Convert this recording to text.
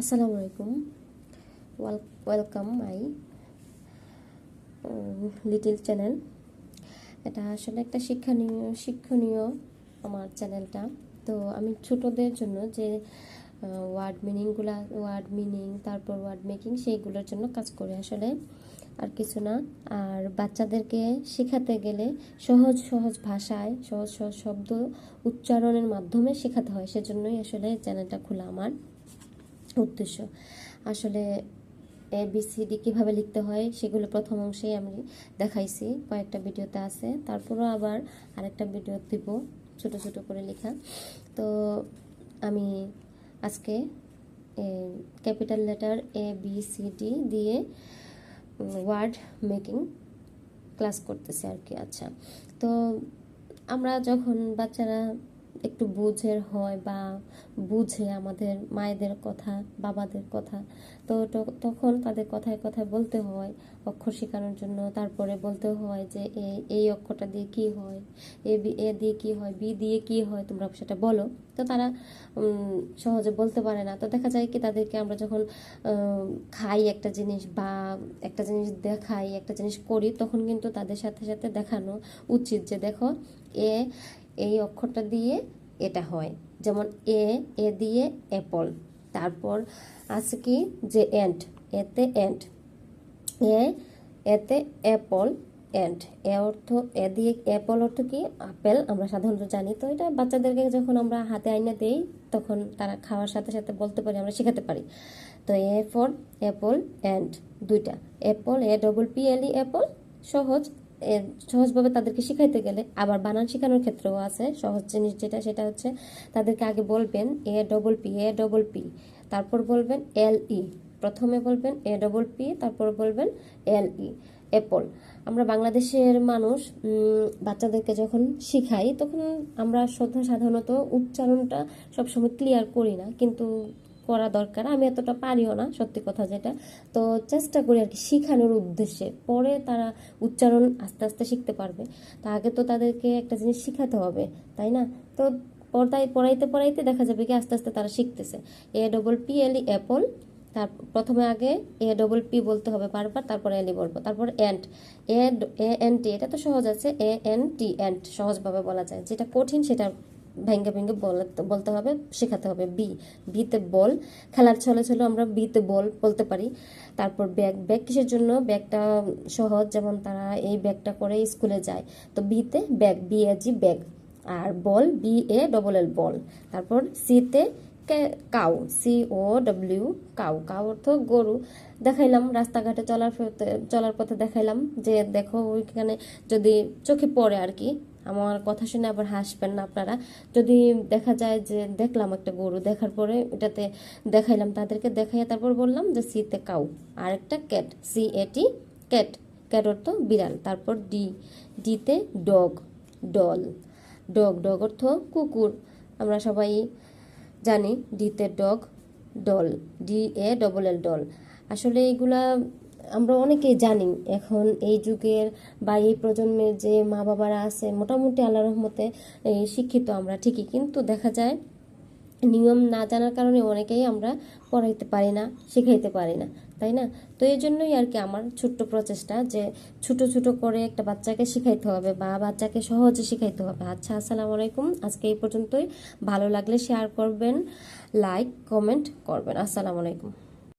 আসসালামু আলাইকুম welcome my little channel এটা আসলে একটা শিক্ষণীয় শিক্ষণীয় আমার চ্যানেলটা তো আমি ছোটদের জন্য যে ওয়ার্ড মিনিংগুলা ওয়ার্ড মিনিং তারপর ওয়ার্ড মেকিং সেইগুলোর জন্য কাজ করি আসলে। আর কিছু না, আর বাচ্চাদেরকে শেখাতে গেলে সহজ সহজ ভাষায়, সহজ সহজ শব্দ উচ্চারণের মাধ্যমে শেখাতে হয়। সেজন্যই আসলে চ্যানেলটা খোলা আমার। উদ্দেশ্য। আসলে এ বি সি ডি কীভাবে লিখতে হয় সেগুলো প্রথম অংশেই আমি দেখাইছি। কয়েকটা ভিডিওতে আছে। তারপরও আবার আরেকটা ভিডিও দিব ছোট ছোট করে লেখা। তো আমি আজকে capital letter A B C D দিয়ে ওয়ার্ড মেকিং ক্লাস করতেছি আর কি। আচ্ছা তো আমরা যখন বাচ্চারা একটু বুঝের হয় বা বুঝে আমাদের মায়েদের কথা, বাবাদের কথা। তো তখন তাদের কথায় কথায় বলতে হয়, অক্ষর শেখানোর জন্য। তারপরে বলতে হয় যে এই এই অক্ষরটা দিয়ে কি হয়? এ, বি, এ দিয়ে কি হয়? বি দিয়ে কি হয়? তোমরা সেটা বলো। তো তারা সহজে বলতে পারে না। তো দেখা যায় কি, তাদেরকে আমরা যখন খাই একটা জিনিস বা একটা জিনিস দেখাই, একটা জিনিস করি, তখন কিন্তু তাদের সাথে সাথে দেখানো উচিত যে, দেখো, এ, এই অক্ষরটা দিয়ে এটা হয়। যেমন এ এ দিয়ে অ্যাপল তারপর আছে কি? যে এন্ট এতে এন্ট এ, এতে অ্যাপল এন্ড এ অর্থ, এ দিয়ে অ্যাপল অর্থ কি? আপেল। আমরা সাধারণত জানি। তো এটা বাচ্চাদেরকে যখন আমরা হাতে আইনে দেই, তখন তারা খাওয়ার সাথে সাথে বলতে পারি, আমরা শেখাতে পারি। তো এ ফর অ্যাপল অ্যান্ড দুইটা। Apple A double P L E apple সহজ। সহজভাবে তাদেরকে শিখাইতে গেলে, আবার বানান শেখানোর ক্ষেত্রেও আছে। সহজ জিনিস যেটা, সেটা হচ্ছে তাদেরকে আগে বলবেন A double P A double P তারপর বলবেন এল ই প্রথমে বলবেন এ ডবল পি তারপর বলবেন এল ই অ্যাপল আমরা বাংলাদেশের মানুষ বাচ্চাদেরকে যখন শিখাই, তখন আমরা সাধারণত উচ্চারণটা সবসময় ক্লিয়ার করি না, কিন্তু করা দরকার। আমি এতটা পারিও না, সত্যি কথা যেটা। তো চেষ্টা করি আর কি শিখানোর উদ্দেশ্যে। পরে তারা উচ্চারণ আস্তে আস্তে শিখতে পারবে। তা আগে তো তাদেরকে একটা জিনিস শিখাতে হবে, তাই না? তো পড়াই, পড়াইতে পড়াইতে দেখা যাবে কি আস্তে আস্তে তারা শিখতেছে। A double P, L apple, তার প্রথমে আগে এ ডবল পি বলতে হবে বারবার, তারপর এলি বলব। তারপর এন্ট এ এন, টি, এটা তো সহজ আছে, এ, এন, টি এন্ট সহজভাবে বলা যায়। যেটা কঠিন সেটা ভেঙ্গে ভেঙ্গে বলতে হবে, শেখাতে হবে। বি, বিতে বল। খেলার ছলে ছলে আমরা বিতে বল বলতে পারি। তারপর ব্যাগ ব্যাগ কিসের জন্য? ব্যাগটা সহজ, যেমন তারা এই ব্যাগটা করে স্কুলে যায়। তো বিতে bag, B A G bag. R ball, B A double L ball. তারপর সিতে cow, C O W, cow. Cow অর্থ গরু। দেখাইলাম, রাস্তাঘাটে চলার চলার পথে দেখাইলাম যে, দেখো ওইখানে যদি চোখে পড়ে আর কি আমার কথা শুনে আবার হাসবেন না আপনারা। যদি দেখা যায় যে দেখলাম একটা গরু, দেখার পরে এটাতে দেখাইলাম, তাদেরকে দেখাইয়া তারপর বললাম যে সিতে কাউ। আর একটা cat, C A T cat. Cat অর্থ বিড়াল, তারপর ডি ডিতে ডগ, ডল। ডগ ডগ অর্থ কুকুর। আমরা সবাই জানি ডিতে dog, doll. D A double L doll. আসলে এইগুলা আমরা অনেকেই জানি, এখন এই যুগের বা এই প্রজন্মের যে মা বাবারা আছে, মোটামুটি আল্লাহ রহমতে শিক্ষিত আমরা ঠিকই। কিন্তু দেখা যায়, নিয়ম না জানার কারণে অনেকেই আমরা পড়াইতে পারি না, শিখাইতে পারি না, তাই না? তো এই জন্যই আর কি আমার ছোট্ট প্রচেষ্টা যে ছোট ছোট করে একটা বাচ্চাকে শিখাইতে হবে বা বাচ্চাকে সহজে শিখাইতে হবে। আচ্ছা আসসালামু আলাইকুম। আজকে এই পর্যন্তই। ভালো লাগলে শেয়ার করবেন লাইক কমেন্ট করবেন। আসসালামু আলাইকুম।